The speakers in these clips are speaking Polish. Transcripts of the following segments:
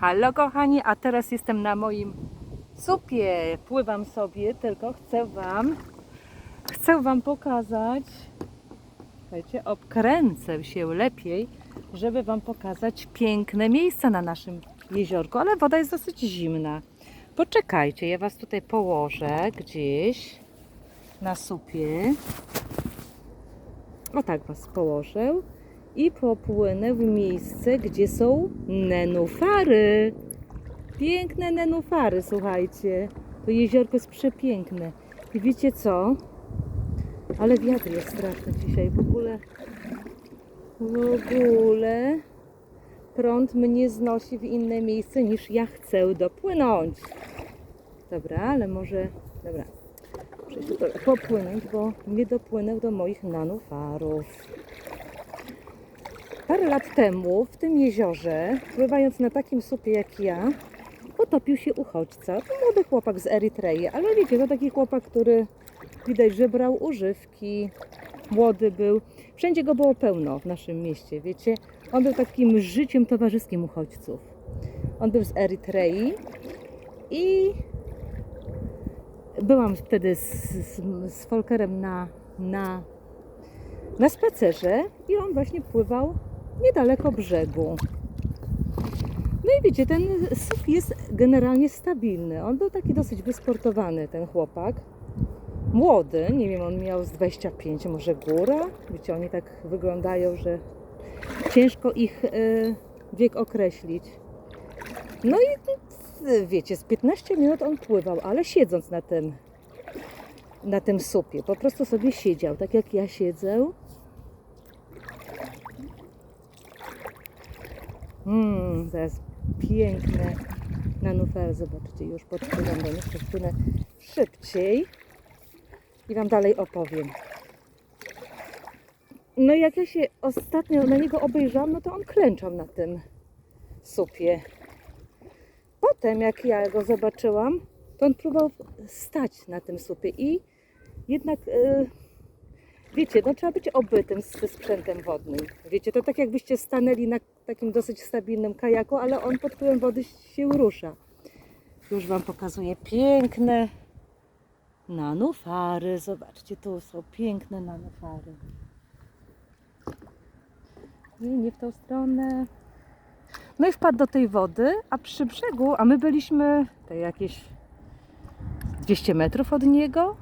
Halo kochani, a teraz jestem na moim supie. Pływam sobie, tylko chcę Wam, chcę Wam pokazać, słuchajcie, obkręcę się lepiej, żeby Wam pokazać piękne miejsca na naszym jeziorku, ale woda jest dosyć zimna. Poczekajcie, ja Was tutaj położę gdzieś na supie. O tak Was położę i popłynę w miejsce, gdzie są nenufary. Piękne nenufary, słuchajcie. To jeziorko jest przepiękne. I wiecie co? Ale wiatr jest straszny dzisiaj. W ogóle, w ogóle prąd mnie znosi w inne miejsce niż ja chcę dopłynąć. Dobra, ale może... Dobra. Popłynąć, bo nie dopłynę do moich nenufarów. Parę lat temu w tym jeziorze, pływając na takim supie jak ja, potopił się uchodźca. To młody chłopak z Erytrei, ale wiecie, to taki chłopak, który widać, że brał używki, młody był. Wszędzie go było pełno w naszym mieście, wiecie. On był takim życiem towarzyskim uchodźców. On był z Erytrei i byłam wtedy z, z, z Folkerem na, na, na spacerze i on właśnie pływał niedaleko brzegu. No i wiecie, ten sup jest generalnie stabilny. On był taki dosyć wysportowany, ten chłopak. Młody, nie wiem, on miał z 25, może góra. Wiecie, oni tak wyglądają, że ciężko ich e, wiek określić. No i wiecie, z 15 minut on pływał, ale siedząc na tym, na tym supie. Po prostu sobie siedział, tak jak ja siedzę. Mmm, teraz piękne nanufery. Zobaczcie, już podpłynę do nich, podpłynę szybciej i Wam dalej opowiem. No jak ja się ostatnio na niego obejrzałam, no to on klęczał na tym supie. Potem jak ja go zobaczyłam, to on próbował stać na tym supie i jednak... Yy, Wiecie, no trzeba być obytym ze sprzętem wodnym. Wiecie, to tak jakbyście stanęli na takim dosyć stabilnym kajaku, ale on pod wpływem wody się rusza. Już Wam pokazuję piękne nanufary. Zobaczcie, tu są piękne nanufary. Nie, nie w tą stronę. No i wpadł do tej wody, a przy brzegu, a my byliśmy te jakieś 200 metrów od niego,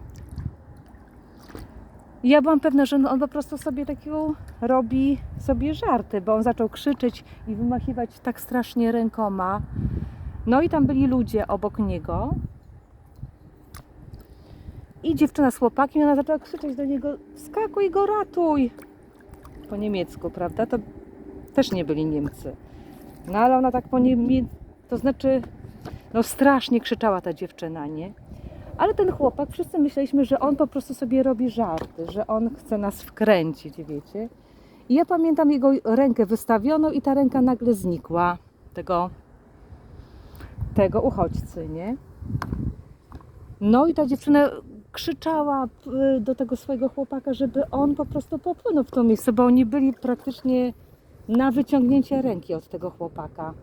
i ja byłam pewna, że on po prostu sobie takiego robi sobie żarty, bo on zaczął krzyczeć i wymachiwać tak strasznie rękoma. No i tam byli ludzie obok niego. I dziewczyna z chłopakiem, ona zaczęła krzyczeć do niego: Skakuj go, ratuj! Po niemiecku, prawda? To też nie byli Niemcy. No ale ona tak po niemiecku, to znaczy, no strasznie krzyczała ta dziewczyna, nie? Ale ten chłopak, wszyscy myśleliśmy, że on po prostu sobie robi żarty, że on chce nas wkręcić, wiecie. I ja pamiętam jego rękę wystawioną i ta ręka nagle znikła tego, tego uchodźcy, nie? No i ta dziewczyna krzyczała y, do tego swojego chłopaka, żeby on po prostu popłynął w to miejsce, bo oni byli praktycznie na wyciągnięcie ręki od tego chłopaka.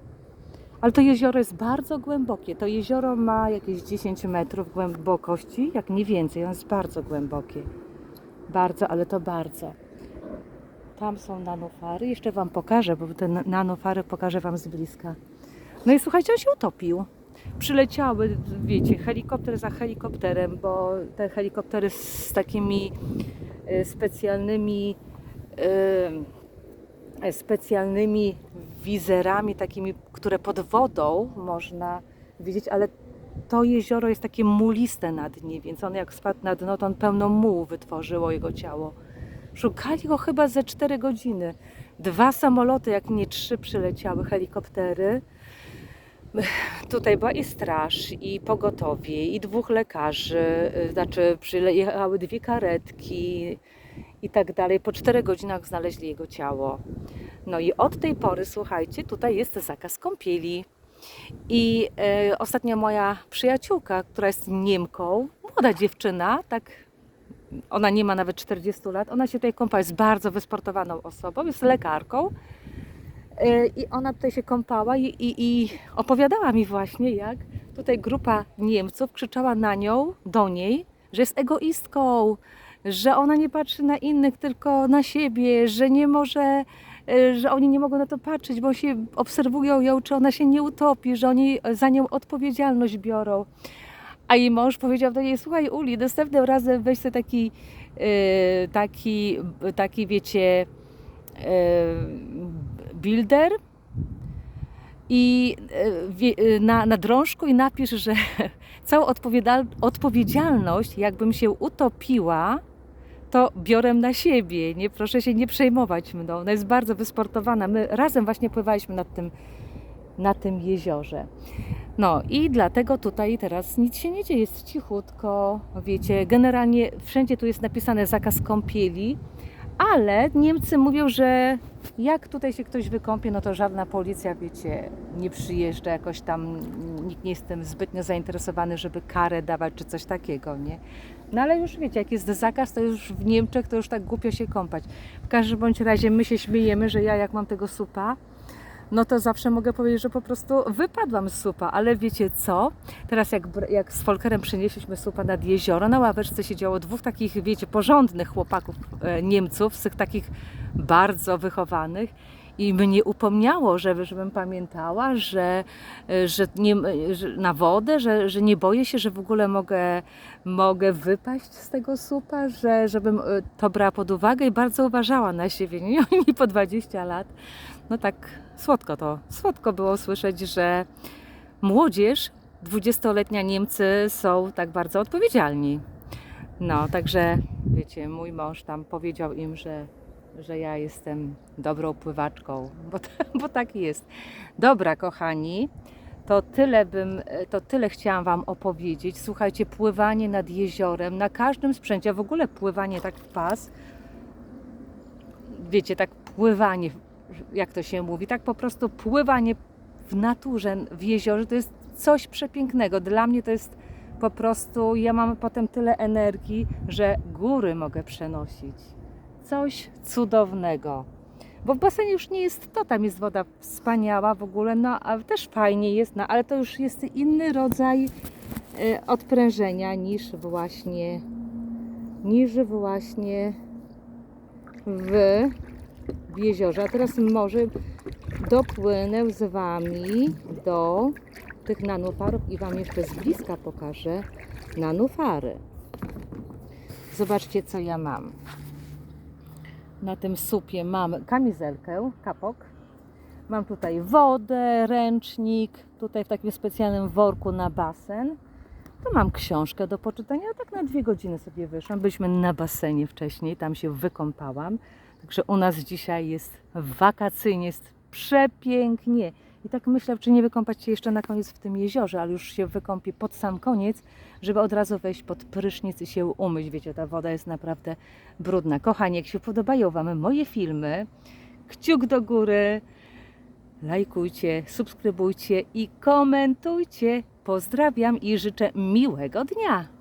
Ale to jezioro jest bardzo głębokie. To jezioro ma jakieś 10 metrów głębokości, jak nie więcej. Ono jest bardzo głębokie. Bardzo, ale to bardzo. Tam są nanofary. Jeszcze Wam pokażę, bo te na- nanofary pokażę Wam z bliska. No i słuchajcie, on się utopił. Przyleciały, wiecie, helikopter za helikopterem, bo te helikoptery z takimi e, specjalnymi e, specjalnymi wizerami, takimi, które pod wodą można widzieć, ale to jezioro jest takie muliste na dnie, więc on jak spadł na dno, to on pełno mułu wytworzyło jego ciało. Szukali go chyba ze 4 godziny. Dwa samoloty, jak nie trzy, przyleciały, helikoptery. Tutaj była i straż, i pogotowie, i dwóch lekarzy, y, znaczy przyjechały dwie karetki i tak dalej. Po 4 godzinach znaleźli jego ciało. No i od tej pory, słuchajcie, tutaj jest zakaz kąpieli. I e, ostatnio moja przyjaciółka, która jest Niemką, młoda dziewczyna, tak, ona nie ma nawet 40 lat, ona się tutaj kąpa, jest bardzo wysportowaną osobą, jest lekarką. E, I ona tutaj się kąpała i, i, i opowiadała mi właśnie, jak tutaj grupa Niemców krzyczała na nią, do niej, że jest egoistką, że ona nie patrzy na innych, tylko na siebie, że nie może, e, że oni nie mogą na to patrzeć, bo się obserwują ją, czy ona się nie utopi, że oni za nią odpowiedzialność biorą. A jej mąż powiedział do niej, słuchaj Uli, następnym razem weź sobie taki, e, taki, taki wiecie, e, builder i na, na drążku i napisz, że całą odpowiedzialność, jakbym się utopiła, to biorę na siebie. Nie proszę się nie przejmować mną. Ona jest bardzo wysportowana. My razem właśnie pływaliśmy nad tym, na tym jeziorze. No i dlatego tutaj teraz nic się nie dzieje, jest cichutko, wiecie, generalnie wszędzie tu jest napisane zakaz kąpieli, ale Niemcy mówią, że jak tutaj się ktoś wykąpie, no to żadna policja, wiecie, nie przyjeżdża jakoś tam, nikt nie jest tym zbytnio zainteresowany, żeby karę dawać czy coś takiego, nie? No ale już wiecie, jak jest zakaz, to już w Niemczech to już tak głupio się kąpać. W każdym bądź razie my się śmiejemy, że ja jak mam tego supa, no to zawsze mogę powiedzieć, że po prostu wypadłam z supa, ale wiecie co? Teraz jak, jak z Folkerem przynieśliśmy supa nad jezioro, na ławeczce siedziało dwóch takich, wiecie, porządnych chłopaków e, Niemców, z tych takich bardzo wychowanych i mnie upomniało, żeby, żebym pamiętała, że, e, że, nie, e, że na wodę, że, że nie boję się, że w ogóle mogę, mogę wypaść z tego supa, że, żebym e, to brała pod uwagę i bardzo uważała na siebie. Nie? Mi po 20 lat no tak słodko to, słodko było słyszeć, że młodzież, 20-letnia Niemcy są tak bardzo odpowiedzialni. No, także wiecie, mój mąż tam powiedział im, że, że ja jestem dobrą pływaczką, bo, bo tak jest. Dobra, kochani, to tyle bym, to tyle chciałam Wam opowiedzieć. Słuchajcie, pływanie nad jeziorem, na każdym sprzęcie, a w ogóle pływanie tak w pas, wiecie, tak pływanie, jak to się mówi, tak po prostu pływanie w naturze, w jeziorze, to jest coś przepięknego. Dla mnie to jest po prostu, ja mam potem tyle energii, że góry mogę przenosić. Coś cudownego. Bo w basenie już nie jest to, tam jest woda wspaniała w ogóle, no a też fajnie jest, no ale to już jest inny rodzaj e, odprężenia niż właśnie, niż właśnie w w jeziorze. A teraz może dopłynę z Wami do tych nanufarów i Wam jeszcze z bliska pokażę nanufary. Zobaczcie, co ja mam. Na tym supie mam kamizelkę, kapok. Mam tutaj wodę, ręcznik, tutaj w takim specjalnym worku na basen. Tu mam książkę do poczytania, tak na dwie godziny sobie wyszłam. Byliśmy na basenie wcześniej, tam się wykąpałam. Także u nas dzisiaj jest wakacyjnie, jest przepięknie. I tak myślę, czy nie wykąpać się jeszcze na koniec w tym jeziorze, ale już się wykąpię pod sam koniec, żeby od razu wejść pod prysznic i się umyć. Wiecie, ta woda jest naprawdę brudna. Kochani, jak się podobają Wam moje filmy, kciuk do góry, lajkujcie, subskrybujcie i komentujcie. Pozdrawiam i życzę miłego dnia.